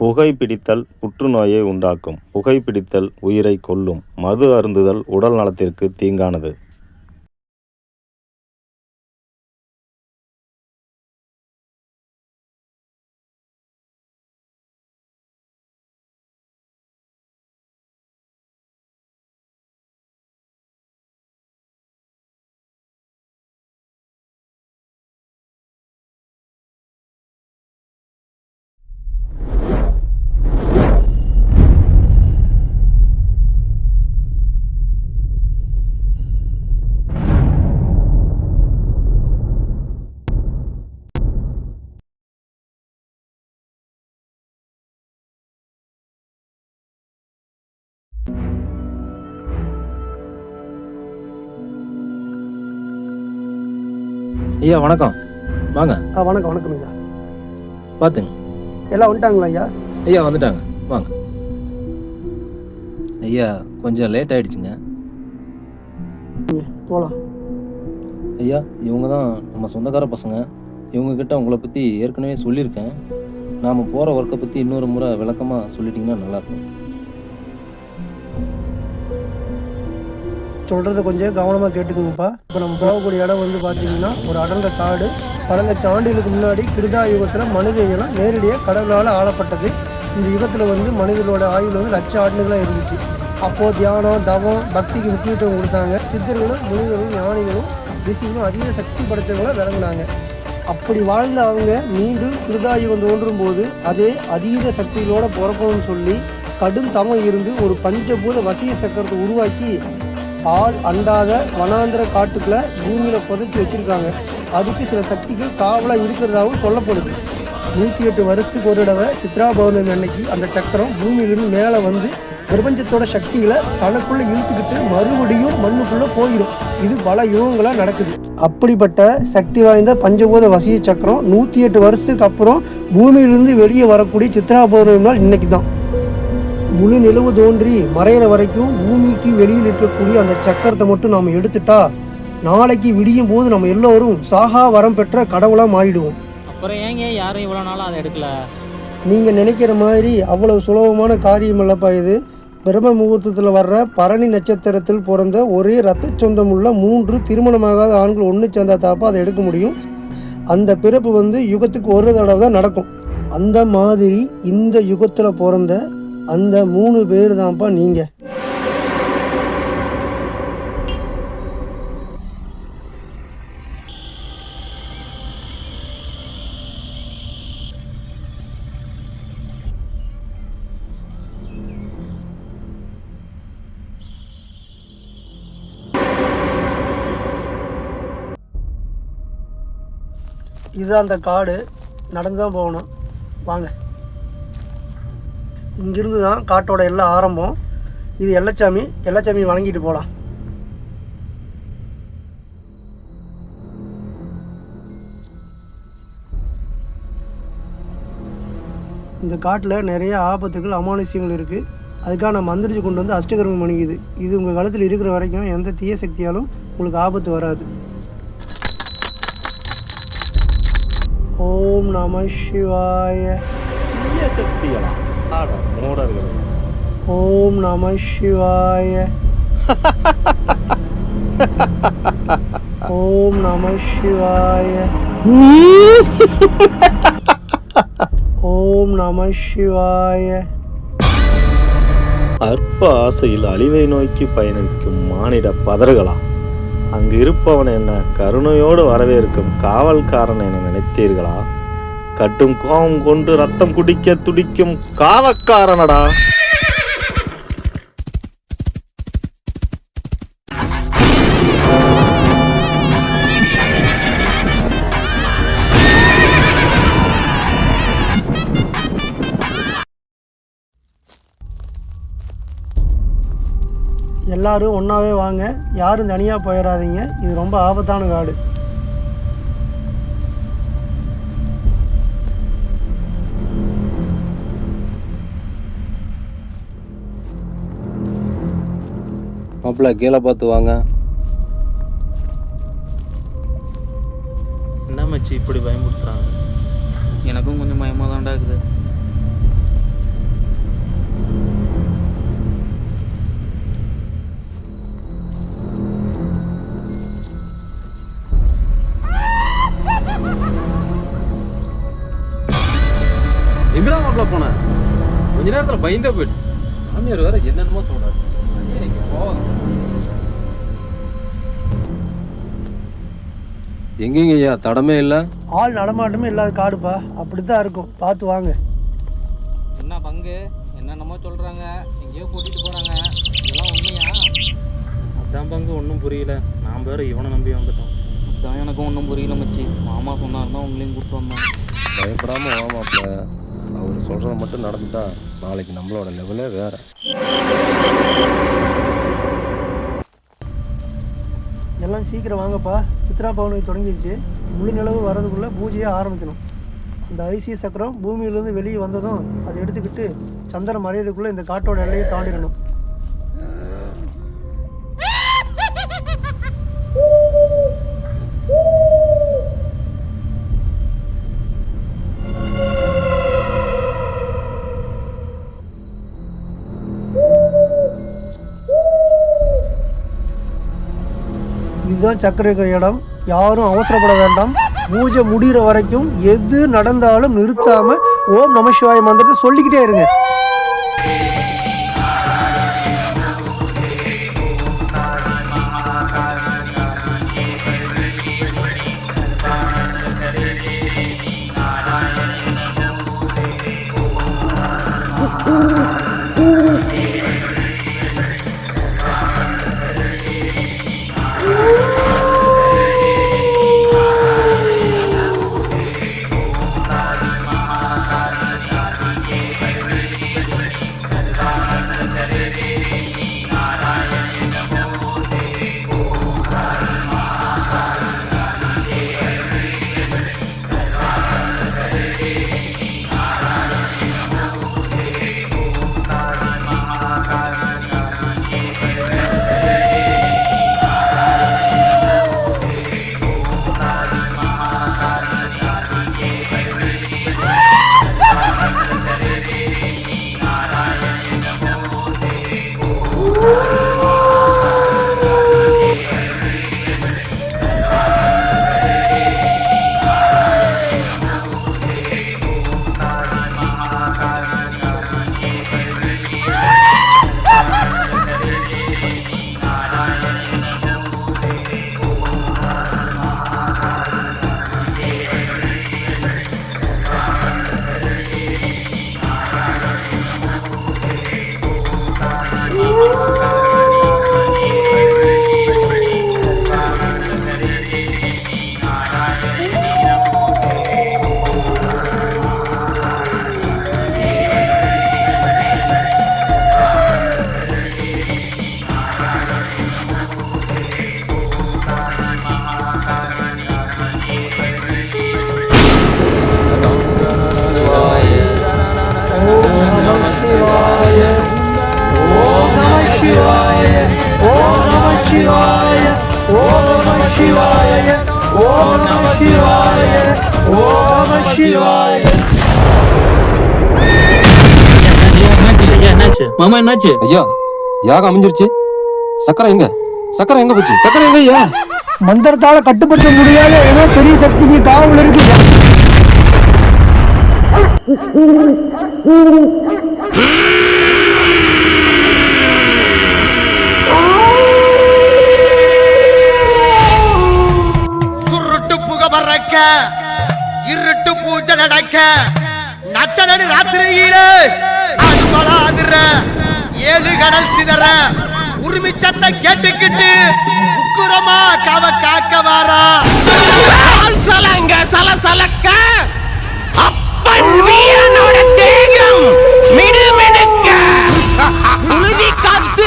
புகைப்பிடித்தல் புற்றுநோயை உண்டாக்கும். புகைப்பிடித்தல் உயிரை கொல்லும். மது அருந்துதல் உடல் நலத்திற்கு தீங்கானது. ஐயா வணக்கம். வாங்க. ஆ வணக்கம் வணக்கம் ஐயா. பார்த்துங்க எல்லாம் வந்துட்டாங்களா ஐயா? ஐயா வந்துட்டாங்க. வாங்க. ஐயா கொஞ்சம் லேட் ஆயிடுச்சுங்க. போகலாம் ஐயா இவங்க தான் நம்ம சொந்தக்கார பசங்க. இவங்கக்கிட்ட உங்களை பற்றி ஏற்கனவே சொல்லியிருக்கேன். நாம் போகிற ஒர்க்கை பற்றி இன்னொரு முறை விளக்கமாக சொல்லிட்டீங்கன்னா நல்லாயிருக்கும் சொல்கிறத கொஞ்சம் கவனமாக கேட்டுக்கோங்கப்பா. இப்போ நம்ம போகக்கூடிய இடம் வந்து பார்த்தீங்கன்னா ஒரு அடர்ந்த காடு. கடந்த ஆண்டுகளுக்கு முன்னாடி கிருதா யுகத்தில் மனித இனம் நேரடியாக கடவுளால் ஆளப்பட்டது. இந்த யுகத்தில் வந்து மனிதர்களோட ஆயுள் வந்து லட்ச ஆண்டுகளாக இருந்துச்சு. அப்போது தியானம் தவம் பக்திக்கு முக்கியத்துவம் கொடுத்தாங்க. சித்தர்களும் முனிவர்களும் ஞானிகளும் ரிஷிகளும் அதிக சக்தி படைத்தவங்களாக விளங்குனாங்க. அப்படி வாழ்ந்த அவங்க மீண்டும் கிருதாயுகம் தோன்றும் போது அதே அதீத சக்திகளோடு பிறக்கணும்னு சொல்லி கடும் தவம் இருந்து ஒரு பஞ்சபூத வசிய சக்கரத்தை உருவாக்கி ஆள் அண்டாத வனாந்திர காட்டுக்குள்ளே பூமியில் புதைச்சி வச்சிருக்காங்க. அதுக்கு சில சக்திகள் காவலாக இருக்கிறதாகவும் சொல்லப்படுது. நூற்றி எட்டு வருஷத்துக்கு ஒரு தடவை சித்ரா பௌர்ணமி அன்னைக்கு அந்த சக்கரம் பூமியிலிருந்து மேலே வந்து பிரபஞ்சத்தோட சக்திகளை தனக்குள்ளே இழுத்துக்கிட்டு மறுபடியும் மண்ணுக்குள்ளே போயிடும். இது பல யுகங்களாக நடக்குது. அப்படிப்பட்ட சக்தி வாய்ந்த பஞ்சபூத வசிய சக்கரம் நூற்றி எட்டு வருஷத்துக்கு அப்புறம் பூமியிலிருந்து வெளியே வரக்கூடிய சித்ரா பௌர்ணமி நாள் இன்னைக்கு தான் முழு நிலவு தோன்றி மறையிற வரைக்கும் பூமிக்கு வெளியில் இருக்கக்கூடிய அந்த சக்கரத்தை மட்டும் நாம் எடுத்துட்டா நாளைக்கு விடியும் போது நம்ம எல்லோரும் சாகா வரம் பெற்ற கடவுளாக மாறிடுவோம். அப்புறம் ஏங்க யாரும் இவ்வளோ நாளாக அதை எடுக்கல? நீங்கள் நினைக்கிற மாதிரி அவ்வளவு சுலபமான காரியம் இல்லப்பா இது. பிரம்ம முகூர்த்தத்தில் வர்ற பரணி நட்சத்திரத்தில் பிறந்த ஒரே ரத்த சொந்தம் உள்ள மூன்று திருமணமாகாத ஆண்கள் ஒன்று சேர்ந்தா தாப்பா அதை எடுக்க முடியும். அந்த பிறப்பு வந்து யுகத்துக்கு ஒரு தடவை தான் நடக்கும். அந்த மாதிரி இந்த யுகத்தில் பிறந்த அந்த மூணு பேர் தான்ப்பா நீங்கள் இதுதான் அந்த காடு. நடந்து தான் போகணும். வாங்க. இங்கிருந்து தான் காட்டோட எல்லா ஆரம்பம். இது எல்லச்சாமி எல்லச்சாமி வணங்கிட்டு போகலாம் இந்த காட்டில் நிறைய ஆபத்துகள் அமானுஷ்யங்கள் இருக்குது அதுக்காக நான் மந்திரிச்சு கொண்டு வந்து அஷ்டகர்மம் பண்ணிக்குது. இது உங்கள் காலத்தில் இருக்கிற வரைக்கும் எந்த தீய சக்தியாலும் உங்களுக்கு ஆபத்து வராது. ஓம் நம சிவாய. தீய சக்திகளா? மூடர்களே. ஓம் நம சிவாய. ஓம் நம சிவாய. ஓம் நம சிவாய. அற்ப ஆசையில் அழிவை நோக்கி பயணிக்கும் மானிட பதர்களா? அங்கு இருப்பவன் என்ன கருணையோடு வரவேற்கும் காவல்காரன் என நினைத்தீர்களா? கட்டும் கோபம் கொண்டு ரத்தம் குடிக்க துடிக்கும் காவக்காரனடா. எல்லாரும் ஒன்றாவே வாங்க. யாரும் தனியாக போயிடாதீங்க இது ரொம்ப ஆபத்தான காடு. மாப்பிள்ள கீழே பார்த்து வாங்க. என்ன மச்சி இப்படி பயமுறுத்துறாங்க? எனக்கும் கொஞ்சம் பயமாக தான்டா இருக்குது. எங்கடா போனேன் கொஞ்ச நேரத்தில் பயந்தே போயிட்டு. சாமியார் வேற என்னென்னமோ சொல்கிறாரு போவாங்க எங்கேங்க ஐயா தடமே இல்லை? ஆள் நடமாட்டமே இல்லாத காடுப்பா. அப்படித்தான் இருக்கும். பார்த்து வாங்க. என்ன பங்கு? என்னென்னமோ சொல்றாங்க. எங்கேயோ கூட்டிட்டு போறாங்க. இதெல்லாம் உண்மையா? அதான் பங்கு. ஒன்றும் புரியல. நான் வேற இவனை நம்பி வந்துட்டோம். அதான் எனக்கும் ஒன்றும் புரியல மச்சி. மாமா சொன்னாருன்னா உங்களையும் கூப்பிட்டு வந்தேன் பயப்படாம வா மாப்பிள்ள அவர் சொல்றது மட்டும் நடந்துட்டா நாளைக்கு நம்மளோட லெவலே வேற. எல்லாம் சீக்கிரம் வாங்கப்பா. சித்ரா பௌர்ணமி தொடங்கிருச்சு. முழு நிலவு வர்றதுக்குள்ளே பூஜையை ஆரம்பிக்கணும். அந்த ஐசி சக்கரம் பூமியிலேருந்து வெளியே வந்ததும் அதை எடுத்துக்கிட்டு சந்திரன் மறையதுக்குள்ளே இந்த காட்டோட எல்லையை தாண்டிடணும். இதுதான் சக்கரை இருக்கிற இடம். யாரும் அவசரப்பட வேண்டாம். பூஜை முடிகிற வரைக்கும் எது நடந்தாலும் நிறுத்தாமல் ஓம் நம சிவாய மந்திரத்தை சொல்லிக்கிட்டே இருங்க. மாமா என்னாச்சு? ஐயா யாகம் அமைஞ்சிருச்சு. சக்கரை எங்க? சக்கரை எங்க போச்சு? சக்கரை எங்க ஐயா? மந்திரத்தால கட்டுப்படுத்த முடியாத ஏதோ பெரிய சக்திக்கு காவல் இருக்கு சுருட்டு புக பறக்க இருட்டு பூஜை நடக்க நட்டனடு ராத்திரியில அனுமலாதிர ஏழு கடல் சிதற உரிமை சத்தம் கேட்டுக்கிட்டு உக்குரமா கவ காக்க வாரா. சலங்க சல சலக்க. அப்பன் வீரனோட தேகம் மிடுமிடுக்க உழுதி காத்து.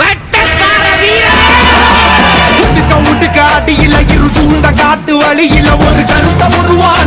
வெட்டக்கார வீரன். உடுக்க உடுக்க அடியில இரு சூழ்ந்த காட்டு வழியில ஒரு கருத்த உருவானல